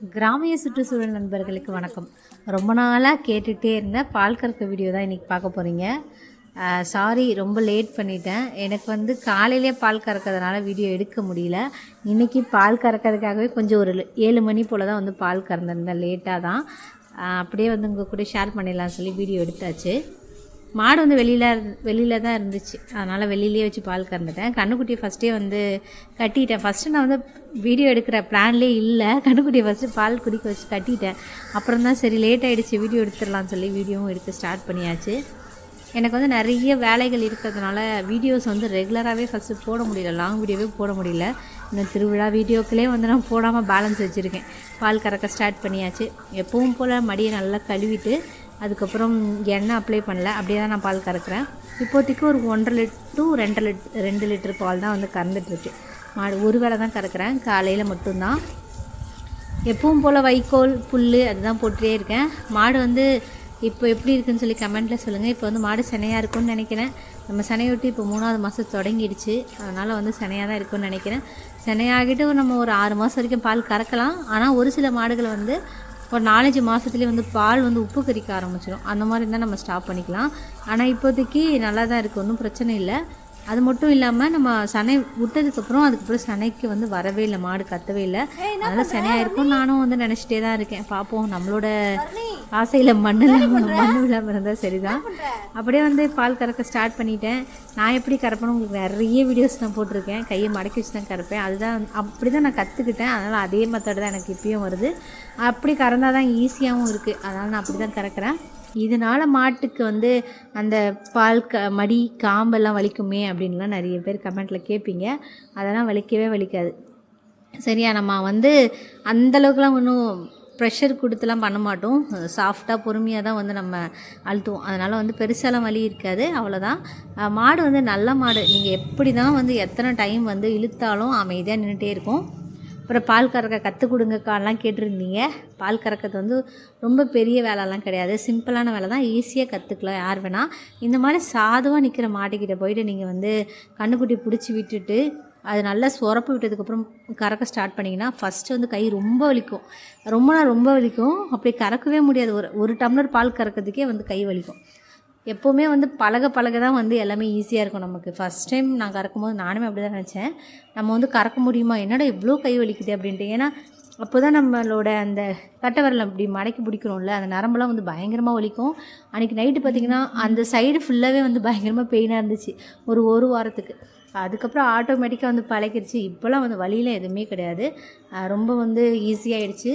கிராமிய சுற்றுச்சூழல் நண்பர்களுக்கு வணக்கம். ரொம்ப நாளாக கேட்டுகிட்டே இருந்தேன் பால் கறக்க வீடியோ தான் இன்றைக்கி பார்க்க போகிறீங்க சாரி ரொம்ப லேட் பண்ணிட்டேன். எனக்கு வந்து காலையிலே பால் கறக்கிறதுனால வீடியோ எடுக்க முடியல. இன்றைக்கி பால் கறக்கிறதுக்காகவே கொஞ்சம் ஒரு ஏழு மணி போல் தான் வந்து பால் கறந்துருந்தேன். லேட்டாக தான். அப்படியே வந்து உங்கள் கூட ஷேர் பண்ணிடலாம் சொல்லி வீடியோ எடுத்தாச்சு. மாடு வந்து வெளியில் வெளியில் தான் இருந்துச்சு. அதனால் வெளியிலேயே வச்சு பால் கறந்துட்டேன். கண்ணுக்குட்டியை ஃபஸ்ட்டே வந்து கட்டிட்டேன். ஃபஸ்ட்டு நான் வந்து வீடியோ எடுக்கிற பிளான்லேயே இல்லை. கண்ணுக்குட்டியை ஃபஸ்ட்டு பால் குடிக்க வச்சு கட்டிட்டேன். அப்புறம் தான் சரி லேட் ஆகிடுச்சு வீடியோ எடுத்துடலாம்னு சொல்லி வீடியோவும் எடுக்க ஸ்டார்ட் பண்ணியாச்சு. எனக்கு வந்து நிறைய வேலைகள் இருக்கிறதுனால வீடியோஸ் வந்து ரெகுலராகவே ஃபஸ்ட்டு போட முடியல. லாங் வீடியோவே போட முடியல. இந்த திருவிழா வீடியோக்களே வந்து நான் போடாமல் பேலன்ஸ் வச்சுருக்கேன். பால் கறக்க ஸ்டார்ட் பண்ணியாச்சு. எப்பவும் போல் மடியை நல்லா கழுவிட்டு அதுக்கப்புறம் எண்ணெய் அப்ளை பண்ணல. அப்படியே தான் நான் பால் கறக்கிறேன். இப்போதைக்கு ஒரு ஒன்றரை லிட் டூ ரெண்டரை லிட் ரெண்டு லிட்டர் பால் தான் வந்து கறந்துட்டுருக்கு. மாடு ஒரு வேளை தான் கறக்கிறேன். காலையில் மட்டும்தான். எப்பவும் போல் வைக்கோல் புல் அதுதான் போட்டுட்டே இருக்கேன். மாடு வந்து இப்போ எப்படி இருக்குன்னு சொல்லி கமெண்ட்டில் சொல்லுங்கள் இப்போ வந்து மாடு சினையாக இருக்கும்னு நினைக்கிறேன். நம்ம சினையொட்டி இப்போ மூணாவது மாதம் தொடங்கிடுச்சு. அதனால் வந்து சினையாக தான் இருக்கும்னு நினைக்கிறேன். சினையாகிட்டு நம்ம ஒரு ஆறு மாதம் வரைக்கும் பால் கறக்கலாம். ஆனால் ஒரு சில மாடுகள் வந்து ஒரு நாலஞ்சு மாதத்துலேயே வந்து பால் வந்து உப்பு கறிக்க ஆரம்பிச்சிடும் அந்த மாதிரி இருந்தால் நம்ம ஸ்டாப் பண்ணிக்கலாம். ஆனால் இப்போதைக்கு நல்லா தான் இருக்குது ஒன்றும் பிரச்சனை இல்லை. அது மட்டும் இல்லாமல் நம்ம சனை விட்டதுக்கப்புறம் அதுக்கப்புறம் சனைக்கு வந்து வரவே இல்லை. மாடு கத்தவே இல்லை. அதனால் சனையாக இருக்கும் நானும் வந்து நினச்சிட்டே தான் இருக்கேன். பார்ப்போம் நம்மளோட ஆசையில் மண்ணில் மண்ணு இல்லாமல் இருந்தால் சரிதான். அப்படியே வந்து பால் கறக்க ஸ்டார்ட் பண்ணிட்டேன். நான் எப்படி கறப்பேன்னு உங்களுக்கு நிறைய வீடியோஸ் நான் போட்டிருக்கேன். கையை மடக்கி வச்சு தான் கறப்பேன். அதுதான் அப்படி தான் நான் கற்றுக்கிட்டேன் அதனால் அதே மெத்தட் தான் எனக்கு இப்பயும் வருது. அப்படி கறந்தால் தான் ஈஸியாகவும் இருக்குது அதனால் நான் அப்படி தான் கறக்கிறேன். இதனால் மாட்டுக்கு வந்து அந்த பால் க மடி காம்பெல்லாம் வலிக்குமே அப்படின்லாம் நிறைய பேர் கமெண்ட்டில் கேட்பீங்க. அதெல்லாம் வலிக்கவே வலிக்காது. சரியா நம்ம வந்து அந்தளவுக்குலாம் ஒன்றும் ப்ரெஷர் கொடுத்துலாம் பண்ண மாட்டோம். சாஃப்டாக பொறுமையாக தான் வந்து நம்ம அழுத்துவோம். அதனால் வந்து பெருசாலாம் வலி இருக்காது. அவ்வளோதான் மாடு வந்து நல்ல மாடு. நீங்கள் எப்படி தான் வந்து எத்தனை டைம் வந்து இழுத்தாலும் அமைதியாக நின்றுட்டே இருக்கும். அப்புறம் பால் கறக்க கற்றுக் கொடுங்கக்காலாம் கேட்டிருந்தீங்க. பால் கறக்கிறது வந்து ரொம்ப பெரிய வேலைலாம் கிடையாது. சிம்பிளான வேலை தான் ஈஸியாக கற்றுக்கலாம் யார் வேணால் இந்த மாதிரி சாதுவாக நிற்கிற மாட்டுக்கிட்ட போயிட்டு நீங்கள் வந்து கண்ணுக்குட்டி பிடிச்சி விட்டுட்டு அது நல்லா சொரப்பு விட்டதுக்கப்புறம் கறக்க ஸ்டார்ட் பண்ணிங்கன்னா ஃபஸ்ட்டு வந்து கை ரொம்ப வலிக்கும். ரொம்ப நாள் ரொம்ப வலிக்கும். அப்படி கறக்கவே முடியாது. ஒரு ஒரு டம்ளர் பால் கறக்கிறதுக்கே வந்து கை வலிக்கும். எப்போவுமே வந்து பழக பழக தான் வந்து எல்லாமே ஈஸியாக இருக்கும் நமக்கு. ஃபஸ்ட் டைம் நான் கறக்கும் போது நானுமே அப்படி தான் நினச்சேன். நம்ம வந்து கறக்க முடியுமா? என்னடா இவ்வளோ கை வலிக்குது அப்படின்ட்டு. ஏன்னா அப்போ தான் நம்மளோட அந்த கட்டை அப்படி மடக்கி பிடிக்கிறோம்ல அந்த நரம்பெல்லாம் வந்து பயங்கரமாக வலிக்கும். அன்றைக்கி நைட்டு பார்த்திங்கன்னா அந்த சைடு ஃபுல்லாகவே வந்து பயங்கரமாக பெயினாக இருந்துச்சு. ஒரு ஒரு வாரத்துக்கு. அதுக்கப்புறம் ஆட்டோமேட்டிக்காக வந்து பழகிடுச்சு இப்போல்லாம் வந்து வலியில் எதுவுமே கிடையாது. ரொம்ப வந்து ஈஸியாகிடுச்சு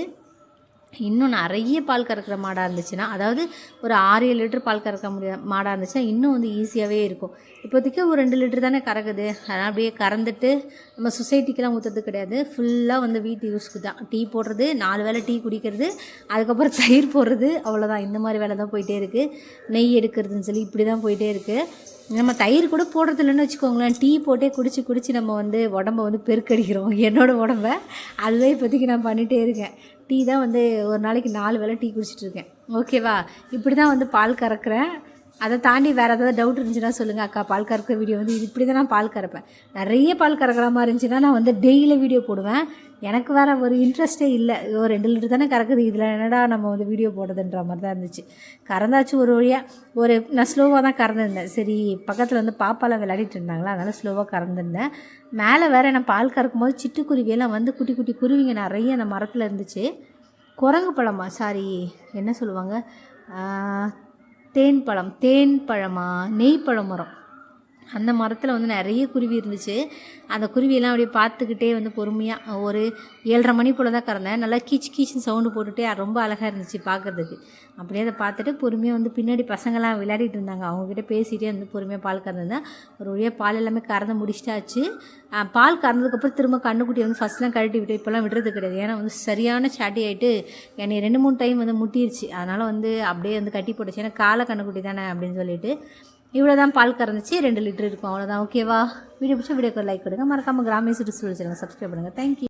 இன்னும் நிறைய பால் கறக்கிற மாடாக இருந்துச்சுன்னா அதாவது ஒரு ஆறு ஏழு லிட்டர் பால் கறக்க முடிய மாடாக இருந்துச்சுன்னா இன்னும் வந்து ஈஸியாகவே இருக்கும். இப்போதைக்கு ஒரு ரெண்டு லிட்டர் தானே கறக்குது. அதனால் அப்படியே கறந்துட்டு நம்ம சொசைட்டிக்கெலாம் ஊற்றுறது கிடையாது. ஃபுல்லாக வந்து வீட்டு யூஸ்க்கு தான். டீ போடுறது நாலு வேலை டீ குடிக்கிறது அதுக்கப்புறம் தயிர் போடுறது அவ்வளோதான் இந்த மாதிரி வேலை தான் போயிட்டே இருக்குது நெய் எடுக்கிறதுன்னு சொல்லி இப்படி தான் போயிட்டே இருக்குது நம்ம தயிர் கூட போடுறது இல்லைன்னு வச்சுக்கோங்களேன். டீ போட்டே குடிச்சு குடிச்சு நம்ம வந்து உடம்ப வந்து பெருக்கடிக்கிறோம். என்னோட உடம்ப. அதுதான் இப்போதைக்கு நான் பண்ணிகிட்டே இருக்கேன். டீ தான் வந்து ஒரு நாளைக்கு நாலு வேளை டீ குடிச்சிட்ருக்கேன் ஓகேவா? இப்படி தான் வந்து பால் கறக்கிறேன். அதை தாண்டி வேறு ஏதாவது டவுட் இருந்துச்சுன்னா சொல்லுங்கள் அக்கா. பால் கறக்கிற வீடியோ வந்து இது இப்படி தான் நான் பால் கறப்பேன். நிறைய பால் கறக்கிற மாதிரி இருந்துச்சுன்னா நான் வந்து டெய்லி வீடியோ போடுவேன். எனக்கு வேறு ஒரு இன்ட்ரெஸ்ட்டே இல்லை. ஒரு ரெண்டு லிட்டர் தானே கறக்குது. இதில் என்னடா நம்ம வந்து வீடியோ போடுறதுன்ற மாதிரி தான் இருந்துச்சு. கறந்தாச்சு ஒரு வழியாக ஒரு நான் ஸ்லோவாக தான் கறந்துருந்தேன். சரி பக்கத்தில் வந்து பாப்பாலாம் விளையாடிட்டு இருந்தாங்களா? அதனால் ஸ்லோவாக கறந்துருந்தேன். மேலே வேறு நான் பால் கறக்கும் போது சிட்டுக்குருவியெல்லாம் வந்து குட்டி குட்டி குருவிங்க நிறைய அந்த மரத்தில் இருந்துச்சு. குரங்கு பழமா? சாரி என்ன சொல்லுவாங்க? தேன் பழம் தேன் பழமா நெய் பழம் மரம். அந்த மரத்தில் வந்து நிறைய குருவி இருந்துச்சு. அந்த குருவியெல்லாம் அப்படியே பார்த்துக்கிட்டே வந்து பொறுமையாக ஒரு ஏழரை மணி போல் தான் கறந்தேன். நல்லா கீச் கீச்சுன்னு சவுண்டு போட்டுகிட்டே ரொம்ப அழகாக இருந்துச்சு பார்க்குறதுக்கு. அப்படியே அதை பார்த்துட்டு பொறுமையாக வந்து பின்னாடி பசங்களாம் விளையாடிட்டு இருந்தாங்க. அவங்கக்கிட்ட பேசிகிட்டே வந்து பொறுமையாக பால் கறந்துருந்தேன். ஒரு வழியாக பால் எல்லாமே கறந்து முடிச்சிட்டாச்சு. பால் கறந்ததுக்கப்புறம் திரும்ப கண்ணுக்குட்டி வந்து ஃபஸ்ட்லாம் கழட்டி விட்டு இப்போல்லாம் விடுறது கிடையாது. ஏன்னா வந்து சரியான சாட்டி ஆகிட்டு என்னை ரெண்டு மூணு டைம் வந்து முட்டிருச்சு. அதனால் வந்து அப்படியே வந்து கட்டி போட்டுச்சு. ஏன்னா காலை கண்ணுக்குட்டி தானே அப்படின்னு சொல்லிட்டு. இவ்வளோ தான் பால் கறந்துச்சு ரெண்டு லிட்டர் இருக்கும். அவ்வளோதான் ஓகேவா வீடியோ பிடிச்சா வீடியோக்கு லைக் கொடுங்க. மறக்காமல் கிராமிய சுற்றுச்சூழல் சேனல் சப்ஸ்கிரைப் பண்ணுங்கள் தேங்க்யூ